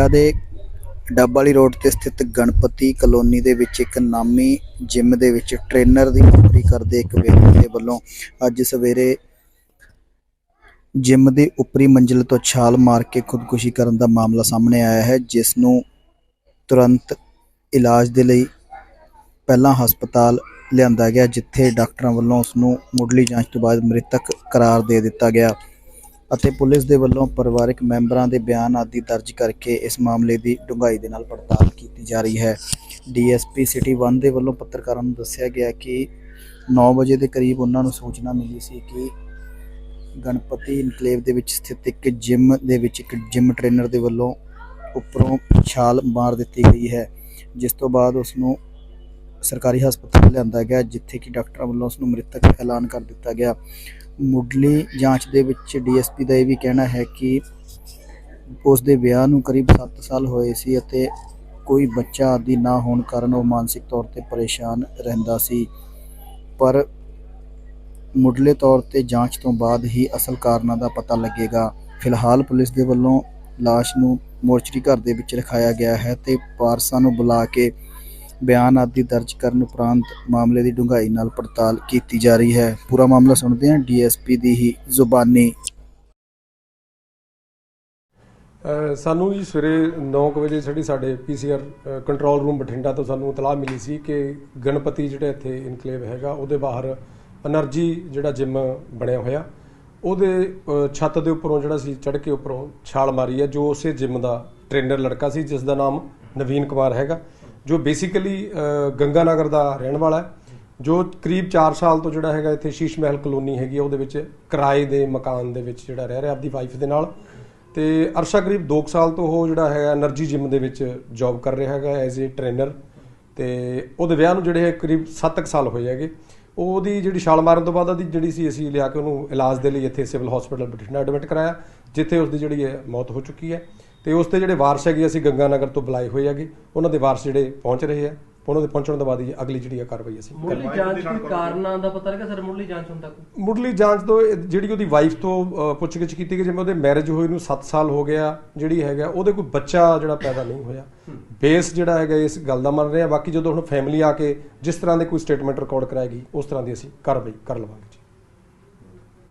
ਬਠਿੰਡਾ ਦੇ ਡੱਬ ਵਾਲੀ ਰੋਡ ਤੇ ਸਥਿਤ ਗਣਪਤੀ ਕਲੋਨੀ ਦੇ ਵਿੱਚ ਇੱਕ ਨਾਮੀ ਜਿਮ ਦੇ ਵਿੱਚ ਟ੍ਰੇਨਰ ਦੀ ਨੌਕਰੀ ਕਰਦੇ ਇੱਕ ਵਿਅਕਤੀ ਦੇ ਵੱਲੋਂ ਅੱਜ ਸਵੇਰੇ ਜਿਮ ਦੀ ਉੱਪਰੀ ਮੰਜ਼ਿਲ ਤੋਂ ਛਾਲ ਮਾਰ ਕੇ ਖੁਦਕੁਸ਼ੀ ਕਰਨ ਦਾ ਮਾਮਲਾ ਸਾਹਮਣੇ ਆਇਆ ਹੈ, ਜਿਸ ਨੂੰ ਤੁਰੰਤ ਇਲਾਜ ਦੇ ਲਈ ਪਹਿਲਾਂ ਹਸਪਤਾਲ ਲਿਆਂਦਾ ਗਿਆ, ਜਿੱਥੇ ਡਾਕਟਰਾਂ ਵੱਲੋਂ ਉਸ ਨੂੰ ਮੁੱਢਲੀ ਜਾਂਚ ਤੋਂ ਬਾਅਦ ਮ੍ਰਿਤਕ ਕਰਾਰ ਦੇ ਦਿੱਤਾ ਗਿਆ। ਅਤੇ ਪੁਲਿਸ ਦੇ ਵੱਲੋਂ ਪਰਿਵਾਰਕ ਮੈਂਬਰਾਂ ਦੇ ਬਿਆਨ ਆਦਿ ਦਰਜ ਕਰਕੇ ਇਸ ਮਾਮਲੇ ਦੀ ਡੂੰਘਾਈ ਦੇ ਨਾਲ ਪੜਤਾਲ ਕੀਤੀ ਜਾ ਰਹੀ ਹੈ। ਡੀਐਸਪੀ ਸਿਟੀ 1 ਦੇ ਵੱਲੋਂ ਪੱਤਰਕਾਰਾਂ ਨੂੰ ਦੱਸਿਆ ਗਿਆ ਕਿ 9 ਵਜੇ ਦੇ ਕਰੀਬ ਉਹਨਾਂ ਨੂੰ ਸੂਚਨਾ ਮਿਲੀ ਸੀ ਕਿ ਗਣਪਤੀ ਇਨਕਲੇਵ ਦੇ ਵਿੱਚ ਸਥਿਤ ਇੱਕ ਜਿਮ ਦੇ ਵਿੱਚ ਇੱਕ ਜਿਮ ਟ੍ਰੇਨਰ ਦੇ ਵੱਲੋਂ ਉੱਪਰੋਂ ਛਾਲ ਮਾਰ ਦਿੱਤੀ ਗਈ ਹੈ, ਜਿਸ ਤੋਂ ਬਾਅਦ ਉਸ ਨੂੰ ਸਰਕਾਰੀ ਹਸਪਤਾਲ ਲਿਆਂਦਾ ਗਿਆ, ਜਿੱਥੇ ਕਿ ਡਾਕਟਰਾਂ ਵੱਲੋਂ ਉਸ ਨੂੰ ਮ੍ਰਿਤਕ ਐਲਾਨ ਕਰ ਦਿੱਤਾ ਗਿਆ। ਮੁੱਢਲੀ ਜਾਂਚ ਦੇ ਵਿੱਚ ਡੀਐਸਪੀ ਦਾ ਇਹ ਵੀ ਕਹਿਣਾ ਹੈ ਕਿ ਉਸ ਦੇ ਵਿਆਹ ਨੂੰ ਕਰੀਬ 7 ਸਾਲ ਹੋਏ ਸੀ ਅਤੇ ਕੋਈ ਬੱਚਾ ਆਦਿ ਨਾ ਹੋਣ ਕਾਰਨ ਉਹ ਮਾਨਸਿਕ ਤੌਰ ਤੇ ਪਰੇਸ਼ਾਨ ਰਹਿੰਦਾ ਸੀ। ਪਰ ਮੁੱਢਲੇ ਤੌਰ ਤੇ ਜਾਂਚ ਤੋਂ ਬਾਅਦ ਹੀ ਅਸਲ ਕਾਰਨਾਂ ਦਾ ਪਤਾ ਲੱਗੇਗਾ। ਫਿਲਹਾਲ ਪੁਲਿਸ ਦੇ ਵੱਲੋਂ ਲਾਸ਼ ਨੂੰ ਮੋਰਚਰੀ ਘਰ ਦੇ ਵਿੱਚ ਰਖਾਇਆ ਗਿਆ ਹੈ ਤੇ ਪਾਰਸਾਂ ਨੂੰ ਬੁਲਾ ਕੇ ਬਿਆਨ ਆਦਿ ਦਰਜ ਕਰਨ ਉਪਰੰਤ ਮਾਮਲੇ ਦੀ ਡੂੰਘਾਈ ਨਾਲ ਪੜਤਾਲ ਕੀਤੀ ਜਾ ਰਹੀ ਹੈ। ਪੂਰਾ ਮਾਮਲਾ ਸੁਣਦੇ ਹਾਂ। ਡੀਐਸਪੀ ਦੀ ਹੀ ਜ਼ੁਬਾਨੀ। ਸਾਨੂੰ ਜੀ ਸਵੇਰੇ 9:00 ਵਜੇ ਜਿਹੜੀ ਸਾਡੇ ਪੀਸੀਆਰ ਕੰਟਰੋਲ ਰੂਮ ਬਠਿੰਡਾ ਤੋਂ ਸਾਨੂੰ ਇਤਲਾਹ ਮਿਲੀ ਸੀ ਕਿ ਗਣਪਤੀ ਜਿਹੜੇ ਇੱਥੇ ਇਨਕਲੇਵ ਹੈਗਾ, ਉਹਦੇ ਬਾਹਰ ਅਨਰਜੀ ਜਿਹੜਾ ਜਿਮ ਬਣਿਆ ਹੋਇਆ। ਉਹਦੇ ਛੱਤ ਦੇ ਉੱਪਰੋਂ ਜਿਹੜਾ ਸੀ ਚੜ ਕੇ ਉੱਪਰੋਂ ਛਾਲ ਮਾਰੀ ਹੈ, ਜੋ ਉਸੇ ਜਿਮ ਦਾ ਟ੍ਰੇਨਰ ਲੜਕਾ ਸੀ, ਜਿਸ ਦਾ ਨਾਮ ਨਵੀਨ ਕੁਮਾਰ ਹੈਗਾ। ਜੋ ਬੇਸਿਕਲੀ ਗੰਗਾ ਨਗਰ ਦਾ ਰਹਿਣ ਵਾਲਾ ਹੈ, ਜੋ ਕਰੀਬ 4 ਸਾਲ ਤੋਂ ਜਿਹੜਾ ਹੈਗਾ ਇੱਥੇ ਸ਼ੀਸ਼ ਮਹਿਲ ਕਲੋਨੀ ਹੈਗੀ ਉਹਦੇ ਵਿੱਚ ਕਿਰਾਏ ਦੇ ਮਕਾਨ ਦੇ ਵਿੱਚ ਜਿਹੜਾ ਰਹਿ ਰਿਹਾ, ਆਪਦੀ ਵਾਈਫ ਦੇ ਨਾਲ। ਤੇ ਅਰਸ਼ਾ ਕਰੀਬ 2 ਸਾਲ ਤੋਂ ਉਹ ਜਿਹੜਾ ਹੈਗਾ એનર્ਜੀ ਜਿਮ ਦੇ ਵਿੱਚ ਜੌਬ ਕਰ ਰਿਹਾ ਹੈਗਾ ਐਜ਼ ਅ ਟ੍ਰੇਨਰ ਤੇ ਉਹਦੇ ਵਿਆਹ ਨੂੰ ਜਿਹੜੇ ਹੈ ਕਰੀਬ 7 ਸਾਲ ਹੋਏ ਹੈਗੇ। ਉਹਦੀ ਜਿਹੜੀ ਛਾਲ ਮਾਰਨ ਤੋਂ ਬਾਅਦ ਉਹਦੀ ਜਿਹੜੀ ਸੀ, ਅਸੀਂ ਲਿਆ ਕੇ ਉਹਨੂੰ ਇਲਾਜ ਦੇ ਲਈ ਇੱਥੇ ਸਿਵਲ ਹਸਪੀਟਲ ਬਠਿੰਡਾ ਐਡਮਿਟ ਕਰਾਇਆ, ਜਿੱਥੇ ਉਸਦੀ ਜਿਹੜੀ ਹੈ ਮੌਤ ਹੋ ਚੁੱਕੀ ਹੈ। ਤੇ ਉਸ ਤੇ ਜਿਹੜੇ ਵਾਰਸ ਹੈਗੇ ਅਸੀਂ ਗੰਗਾਨਗਰ ਤੋਂ ਬੁਲਾਏ ਹੋਏ ਹੈਗੇ। ਉਹਨਾਂ ਦੇ ਵਾਰਸ ਜਿਹੜੇ ਪਹੁੰਚ ਰਹੇ ਆ ਉਹਨਾਂ ਦੇ ਪਹੁੰਚਣ ਤੋਂ ਬਾਅਦ ਹੀ ਅਗਲੀ ਜਿਹੜੀ ਹੈ ਕਾਰਵਾਈ ਅਸੀਂ ਮੁੱਢਲੀ ਜਾਂਚ ਕੋਈ ਕਾਰਨਾਂ ਦਾ ਪਤਾ ਲੱਗਾ ਸਰ ਮੁੱਢਲੀ ਜਾਂਚ ਹੁਣ ਤੱਕ? ਮੁੱਢਲੀ ਜਾਂਚ ਤੋਂ ਜਿਹੜੀ ਉਹਦੀ ਵਾਈਫ ਤੋਂ ਪੁੱਛਗਿੱਛ ਕੀਤੀ ਕਿ ਜਿਵੇਂ ਉਹਦੇ ਮੈਰਿਜ ਹੋਏ ਨੂੰ 7 ਸਾਲ ਹੋ ਗਿਆ ਜਿਹੜੀ ਹੈਗਾ ਉਹਦੇ ਕੋਈ ਬੱਚਾ ਜਿਹੜਾ ਪੈਦਾ ਨਹੀਂ ਹੋਇਆ। ਬੇਸ ਜਿਹੜਾ ਹੈਗਾ ਇਸ ਗੱਲ ਦਾ ਮੰਨ ਰਹੇ ਆ। ਬਾਕੀ ਜਦੋਂ ਹੁਣ ਫੈਮਿਲੀ ਆ ਕੇ ਜਿਸ ਤਰ੍ਹਾਂ ਦੇ ਕੋਈ ਸਟੇਟਮੈਂਟ ਰਿਕਾਰਡ ਕਰਾਏਗੀ ਉਸ ਤਰ੍ਹਾਂ ਦੀ ਅਸੀਂ ਕਾਰਵਾਈ ਕਰ ਲਵਾਂਗੇ